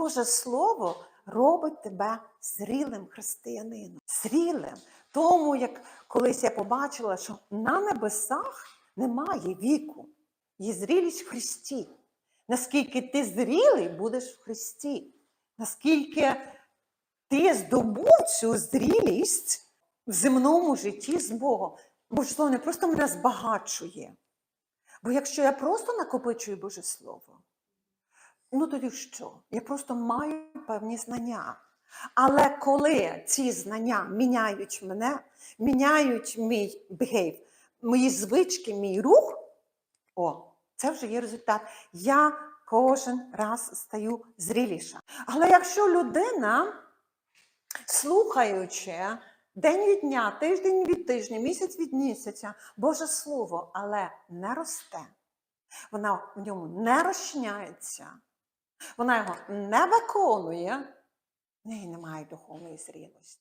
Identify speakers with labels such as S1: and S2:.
S1: Боже Слово робить тебе зрілим християнином. Зрілим. Тому, як колись я побачила, що на небесах немає віку, є зрілість в Христі. Наскільки ти зрілий будеш в Христі, наскільки ти здобув цю зрілість в земному житті з Богом. Боже Слово не просто мене збагачує. Бо якщо я просто накопичую Боже Слово, ну тоді що? Я просто маю певні знання. Але коли ці знання міняють мене, міняють мій бігейв, мої звички, мій рух, о, це вже є результат. Я кожен раз стаю зріліша. Але якщо людина, слухаючи день від дня, тиждень від тижня, місяць від місяця, Боже Слово, але не росте, вона в ньому не розчиняється, вона його не виконує, в неї немає духовної зрілості.